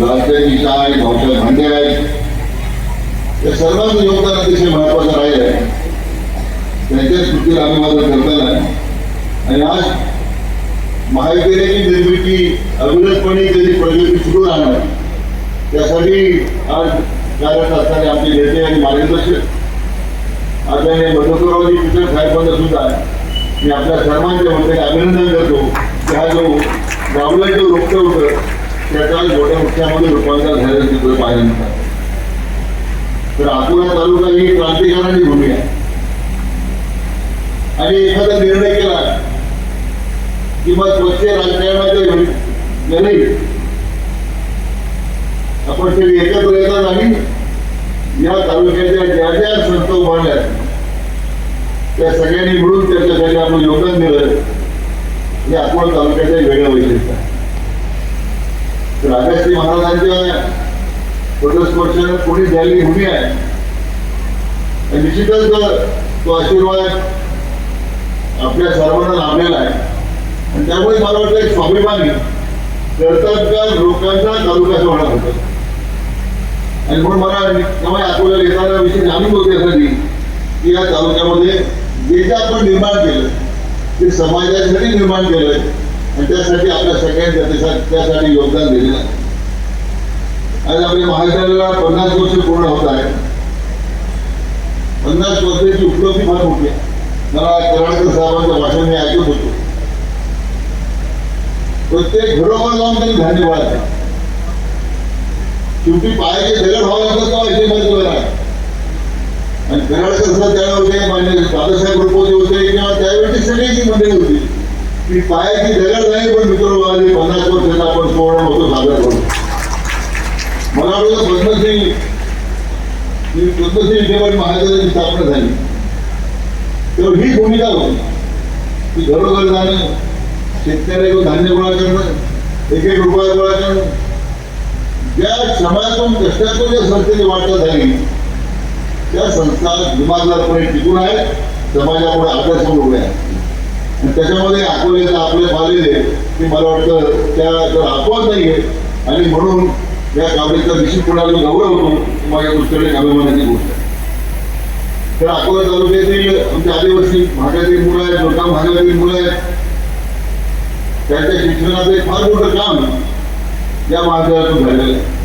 लालचे गीता आहे भांडे आहेत. या सर्वांचं योगदान अतिशय महत्वाचं राहिलं आहे त्यांच्या स्मृतीला अभिवादन करताना आणि आज महाविद्यालयाची निर्मिती अविरतपणे त्याची प्रगती सुरू राहणार त्यासाठी आज कार्यरत असणारे आमचे नेते आणि मार्गदर्शक आदरणीय मधुकररावजी पिचर साहेबांना सुद्धा मी आपल्या सर्वांच्या वतीने अभिनंदन करतो. की हा जो गावला जो रोपटं होतं त्याचा मोठ्या मोठ्यामध्ये रूपांतर झालेलं चित्र पाहिल्यानंतर तर अकोला तालुका ही क्रांतिकारकांची भूमी आहे. आणि एखादा निर्णय केला की मग स्वच्छ राजकारणाच्या वेळी आपण ते एकत्र येतात आणि या तालुक्याच्या ज्या ज्या संस्था उभारल्या त्या सगळ्यांनी मिळून त्याच्यासाठी आपण योगदान दिलं हे अकोला तालुक्याच्या वेगळ्या वैशिष्ट्य आहे. राजाश्री महाराजांच्या पदस्पर्शानं कोणी द्यायली भूमी आहे. आणि निश्चितच तो आशीर्वाद आपल्या सर्वांना लाभलेला आहे. आणि त्यामुळे मला वाटतं एक स्वाभिमानी कर्तव्य लोकांचा तालुका होणार होतं. आणि म्हणून मला त्यामुळे अकोल्याला येणारा विषय जाणून होते यासाठी की या तालुक्यामध्ये जे जे आपण निर्माण केलं ते समाजासाठी निर्माण केलं त्यासाठी आपल्या सगळ्यांनी त्यासाठी योगदान दिलेलं आहे. आज आपल्या महाविद्यालयाला पन्नास वर्ष पूर्ण होत आहे पन्नास वर्षाची उपलब्धी फार मोठी आहे. मला कराडकर साहेबांचं भाषण मी ऐकत होतो. प्रत्येक घरोघर जाऊन त्यांनी धन्यवाद वाढत शेवटी पायाचे दगड व्हावं लागतं तेव्हा इथे महत्त्व आहे. आणि कराडकर सर त्यावेळी मान्य दादासाहेब रुपवते होते किंवा त्यावेळी सगळ्याची मंडळी होती. की पायाची दगड नाही पण मित्रवादी पन्नास वर्षाचा आपण पूर्ण होतो साजरा करतो मला वाटतं पद्मश्री ही पद्मश्री विद्यापीठ महाविद्यालयाची स्थापना झाली. तर ही भूमिका होती. की घरोघर जाणं शेतकऱ्याकडून धान्य गोळा करणं एक एक रुपया गोळा करणं. ज्या श्रमातून कष्टातून ज्या संस्थेची वाटचाल झाली त्या संस्था दिमागदारपणे टिकून आहेत समाजापुढे आदर्श म्हणून उभ्या आहेत. त्याच्यामध्ये अकोल्याचं आपले पाहिलेले की मला वाटतं त्या जर अपवाद नाहीये आणि म्हणून या काबलीचा निश्चित कोणाला गौरव होतो माझ्या दृष्टीने अभिमानाची गोष्ट आहे. तर अकोला तालुक्यातील आमच्या आदिवासी भागातील मुलं आहेत मोठ्या भागातील मुलं आहेत. त्यांच्या शिक्षणाचं एक फार मोठं काम या महाविद्यालयातून झालेलं आहे.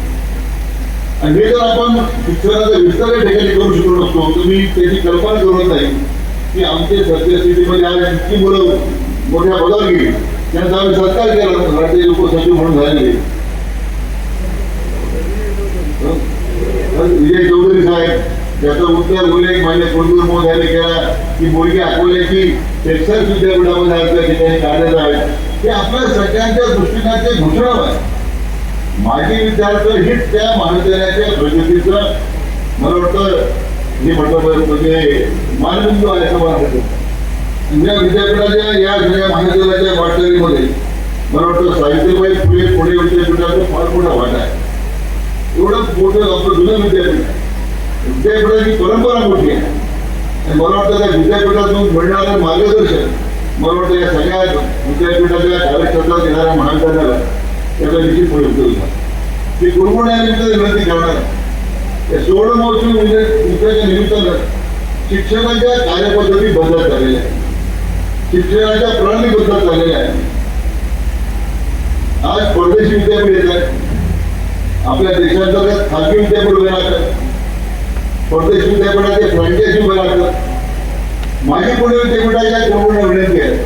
आणि हे जर आपण शिक्षणाचा विस्तार या ठिकाणी करू शकलो नसतो तुम्ही त्याची कल्पना करत नाही. की आमच्या सद्यस्थितीमध्ये आज इतकी मुलं मोठ्या पदावर गेली. त्यांचा आम्ही सत्कार केला राज्य लोक सचिव म्हणून झालेले. विजय चौधरी साहेब त्याचं उत्तर उल्लेख मान्य मोह झाले केला. की मुलगी अकोल्याची टेक्सास विद्यापीठामध्ये आज त्या ठिकाणी कार्यरत आहे हे आपल्या सगळ्यांच्या दृष्टीने घोषणा आहे. माजी विद्यार्थी हीच त्या महाविद्यालयाच्या प्रगतीचं मला वाटतं मी म्हटलं म्हणजे मानवी जो आहे असं या विद्यापीठाच्या या सगळ्या महाविद्यालयाच्या वाटचालीमध्ये मला वाटतं साहित्यबाई फुले पुणे विद्यापीठाचा फार मोठा वाटा आहे. एवढंच मोठं आपलं जुनं विद्यापीठ आहे. विद्यापीठाची परंपरा मोठी आहे. आणि मला वाटतं त्या विद्यापीठातून मिळणारं मार्गदर्शन मला वाटतं या सगळ्या विद्यापीठाच्या कार्यक्षेत्रात येणाऱ्या महाविद्यालयाला त्याचा निश्चित उपयोग झाला ते गुरुकुळानिमित्त विनंती करणार आहे. या सुवर्ण महोत्सवी विद्याच्या निमित्तानं शिक्षणाच्या कार्यपद्धती बदलत झालेल्या आहेत. शिक्षणाच्या प्रणाली बदलत झालेल्या आहेत. आज परदेशी विद्यापीठ येत आहे आपल्या देशांतर्गत खाजगी विद्यापीठ उभे राहतात परदेशी विद्यापीठाचे फ्रँचायझी उभे राहतात माझी पुणे विद्यापीठाच्या कोण विनंती आहे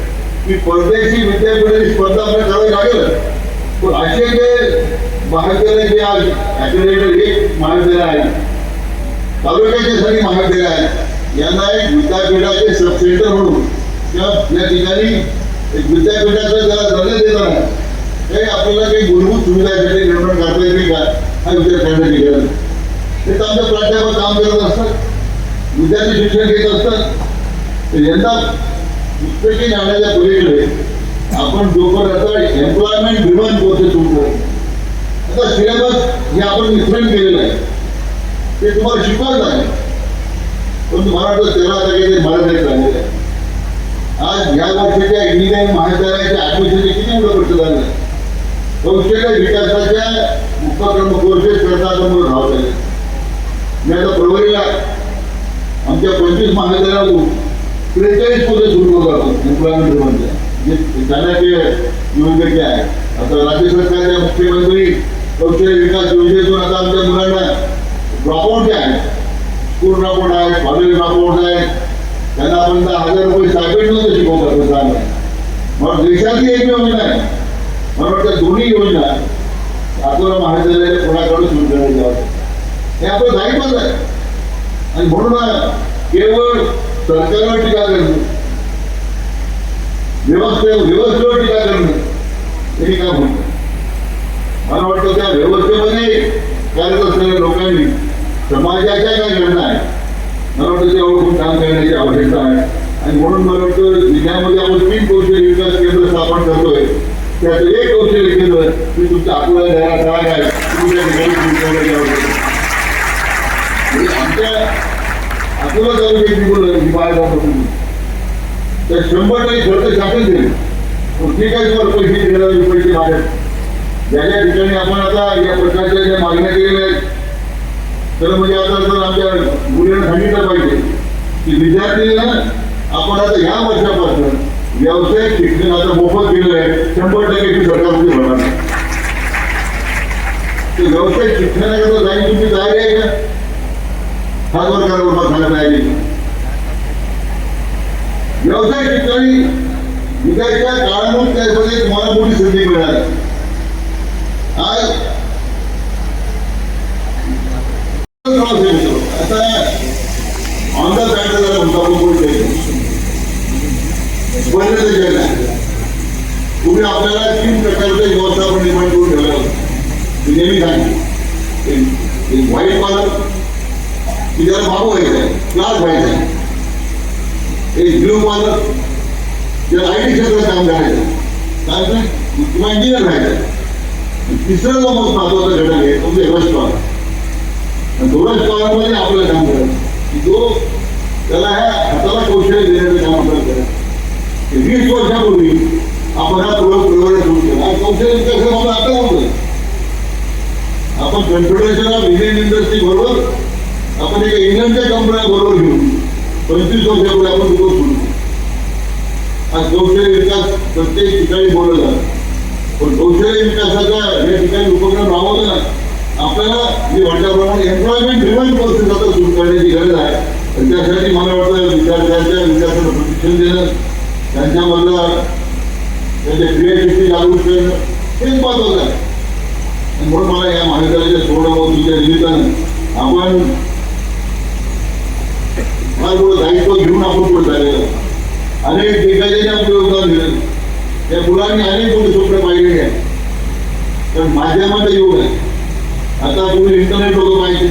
की परदेशी विद्यापीठाची स्पर्धा आपल्याला करावी लागेल पण असे जे महाविद्यालय जे आज अॅक्रेडिटेड एक महाविद्यालय आहे. तालुक्याचे सगळी महाविद्यालय आहेत यांना एक विद्यापीठाचे सब सेंटर म्हणून किंवा या ठिकाणी एक विद्यापीठाचा ज्याला दर्जा देणार आहे. हे आपल्याला काही मूलभूत सुविधा यासाठी निर्माण करता येते का? हा विचार करण्याची गरज ते तर आमच्या प्राध्यापक काम करत असतात. विद्यार्थी शिक्षण घेत असतात. तर यंदा पुस्तकी ज्ञानाच्या पलीकडे आपण जोपर्यंत आता एम्प्लॉयमेंट डिमांड कोर्सेस सुरू आता सिलेबस हे आपण विस्मरण केलेलं आहे. ते तुम्हाला शिकवत आहे. पण मला तेरा त्याला आता काही मराठी झालेलं आहे. आज या वर्षाच्या इंजिनिअरिंग महाविद्यालयाच्या ऍडमिशनचे किती मुलं खर्च झाले कौशल्य विकासाच्या उपक्रम कोर्सेस करता म्हणून राहत आहे मी आता परवरीला आमच्या पंचवीस महाविद्यालयातून त्रेचाळीस पदे सुरू करतो एम्प्लॉयमेंट ड्रिव्हनच्या जे जाण्याचे योग्य आहे आता राज्य सरकारच्या मुख्यमंत्री कौशल्य विकास योजनेतून आता आमच्या मुलांना ड्रॉपआउट जे आहे स्कूल ड्रॉपआउट आहे कॉलेज ड्रॉपआउट आहे त्यांना आपण दहा हजार रुपये स्टायपेंड नव्हतं शिकवतात चांगलं मग देशातली एक योजना आहे. मला वाटतं दोन्ही योजना अकोला महाविद्यालयाने कोणाकडे सुरू करायच्या होत्या हे आपलं दायित्वच आहे. आणि म्हणून केवळ सरकारवर टीका करणं व्यवस्थे व्यवस्थेवर टीका करणं हे काय म्हणतं? मला वाटतं त्या व्यवस्थेमध्ये कार्यरत असलेल्या लोकांनी. समाजाच्या काय घटना आहे मला वाटतं त्यावर खूप काम करण्याची आवश्यकता आहे. आणि म्हणून मला वाटतं जिल्ह्यामध्ये आपण तीन कौशल्य विकास केंद्र स्थापन करतोय. त्याचं एक कौशल्य केंद्र मी तुमच्या अकोला घरात राग आहे. तुमच्या ठिकाणी आमच्या अकोला तालुक्याची मुलं ही बाहेर जात होती. तर शंभर टक्के खर्च शासन दिले पण ठीक आहे तुम्हाला पैसे दिले पैसे मागायचे ज्या ज्या ठिकाणी आपण आता या प्रकारच्या ज्या मागण्या केलेल्या आहेत तर म्हणजे आता जर आमच्या मुलीनं सांगितलं पाहिजे की विद्यार्थ्यांना आपण आता ह्या वर्षापासून व्यावसायिक शिक्षण आता मोफत केलं आहे शंभर टक्के ती सरकारमध्ये भरणार नाही. ते व्यावसायिक शिक्षणाकरता जाईल तुमची तयारी आहे का? हात वर्गावर करा बाबा सांगा तयारी व्यवसाय शिक्षण विद्यार्थ्या काळानुसार त्यामध्ये तुम्हाला मोठी संधी मिळणार आहे. आज आता ऑन द पॅन्ट जरा म्हणतो आपण बोलतो पहिलं ते जग आहे तुम्ही आपल्याला तीन प्रकारचे व्यवस्थापन निर्माण करून ठेवलं होतं मी नेहमी सांगतो एक- एक व्हाईट कॉलर की ज्याला बाबू व्हायचं आहे क्लास व्हायचा आहे एक ब्ल्यू कॉलर ज्याला आय टी क्षेत्रात काम करायचं काय ते? किंवा इंजिनियर व्हायचं आहे. तिसरा जो most महत्त्वाचा घटक आहे तो म्हणजे रश आणि तो रश कॉलरमध्ये आपलं काम करायचं की जो त्याला ह्या हाताला कौशल्य देण्याचं काम आपल्याला करायचं वीस वर्षापूर्वी आपण हा प्रयोग प्रयोग सुरू केला. कौशल्य विकास आपण आता बोलतोय आपण कन्फेडरेशन ऑफ इंडियन इंडस्ट्री बरोबर आपण एका इंग्लंडच्या कंपन्या बरोबर घेऊन पंचवीस वर्षापूर्वी आपण सुरू केला. आज कौशल्य विकास प्रत्येक ठिकाणी बोलला पण कौशल्य विकासाचा या ठिकाणी उपक्रम राबवला ना आपल्याला मी म्हटल्याप्रमाणे एम्प्लॉयमेंट ड्रिव्हन प्रोसेस आता सुरू करण्याची गरज आहे. आणि त्यासाठी मला वाटतं विद्यार्थ्यांच्या विद्यार्थ्यांना प्रशिक्षण देणं त्यांच्यामधलं त्यांच्या क्रिएटिव्हिटी जागृत करणं हेच महत्वाचं आहे. आणि म्हणून मला या महाविद्यालयाच्या सोहळा महोत्सवाच्या निमित्तानं आपण फार थोडं दायित्व घेऊन आपण पुढे चाललेलो अनेक ठिकाणी आपलं योगदान दिलं त्या मुलांनी अनेक मोठे स्वप्न पाहिलेले आहे पण माध्यमाचा योग आहे आता पूर्वी इंटरनेट लोक पाहिजे.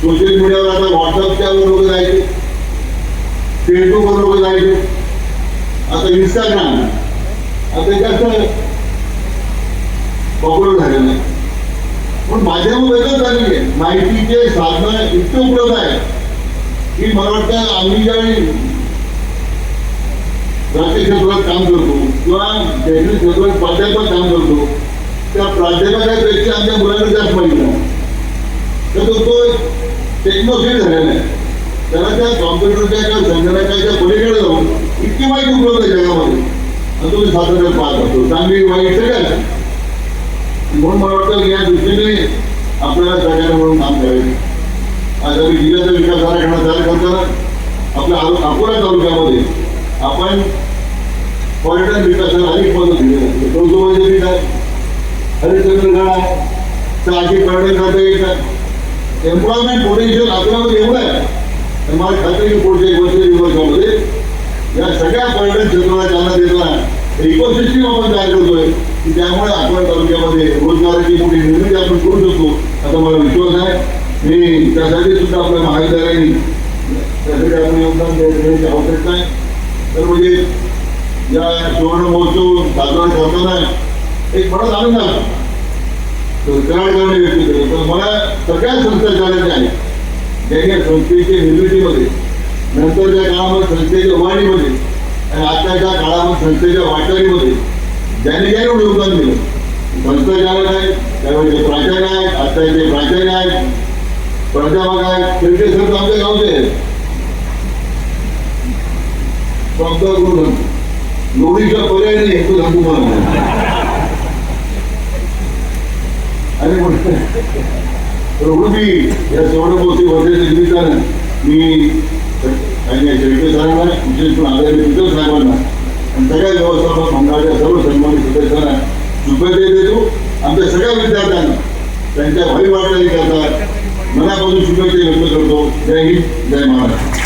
सोशल मीडियावर आता व्हॉट्सअपच्या लोक जायचे. फेसबुकवर लोक जायचे. आता इंस्टाग्राम आता जास्त पॉप्युलर झालेलं आहे पण माध्यम वेगळं झालेली आहे. माहितीचे साधनं इतके उपलब्ध आहे की मला वाटतं आम्ही ज्यावेळी राष्ट्रीय क्षेत्रात काम करतो. किंवा शैक्षणिक क्षेत्रात प्राध्यापक काम करतो. त्या प्राध्यापकापेक्षा आमच्या मुलांना जास्त माहिती आहे तर तो तो झालेला आहे. त्याला त्या कॉम्प्युटरच्या किंवा संगणकाच्या पलीकडे जाऊन इतकी माहिती उपलब्ध आहे जगामध्ये. आणि तुम्ही सातत्याने पाहत असतो चांगली वाईट सगळ्या म्हणून मला वाटतं या दृष्टीने आपल्याला सगळ्यांना म्हणून काम करायचं. आज आम्ही जिल्ह्याचा विकास आराखडा तयार करताना आपल्या अकोला तालुक्यामध्ये आपण पर्यटन विकासाला अनेक मदत दिली आहे तो जो म्हणजे मी काय? हरिचंद्र गळा सहाशे पर्यटन खाता येतात एम्प्लॉयमेंट पोटेन्शियल आपल्यामध्ये एवढं आहे. तर मला खात्री पुढच्या एक वर्ष दिवसामध्ये या सगळ्या पर्यटन क्षेत्राला चालना देताना इकोसिस्टीम आपण तयार करतोय. की त्यामुळे आपण तालुक्यामध्ये रोजगाराची मोठी निर्मिती आपण करू शकतो. असा मला विश्वास आहे. मी त्यासाठी सुद्धा आपल्या महाविद्यालयाने त्यासाठी आपण योगदान देण्याची आवश्यकता आहे. तर म्हणजे या सुवर्ण महोत्सव साजरा करताना एक बराच आनंद आला कराडकरांनी व्यक्त केलं तर मला सगळ्या संस्था चालत आहे. ज्यांनी संस्थेच्या निर्मितीमध्ये नंतरच्या काळामध्ये संस्थेच्या उभारणीमध्ये आणि आताच्या काळामध्ये संस्थेच्या वाटणीमध्ये ज्यांनी एवढं योगदान दिलं. संस्था चालक आहेत त्यावेळेचे प्राचार्य आहेत आत्ताचे प्राचार्य आहेत प्राध्यापक आहेत शेवटी सर आमच्या गावचे आहेत. संत गुरु लोणीचा पर्याय नाही तो सांगू मला आणि म्हणतो प्रभू मी या सौरभोवती वर्षाच्या निमित्तानं मी काही शेळके साहेबांना विशेष करून आदरणीय मित्र साहेबांना आणि सगळ्या व्यवस्थापक मंडळाच्या सर्व सन्मानित सदस्यांना शुभेच्छा देतो आमच्या सगळ्या विद्यार्थ्यांना त्यांच्या भावी वाटणी मनापासून शुभेच्छा व्यक्त करतो जय हिंद जय महाराष्ट्र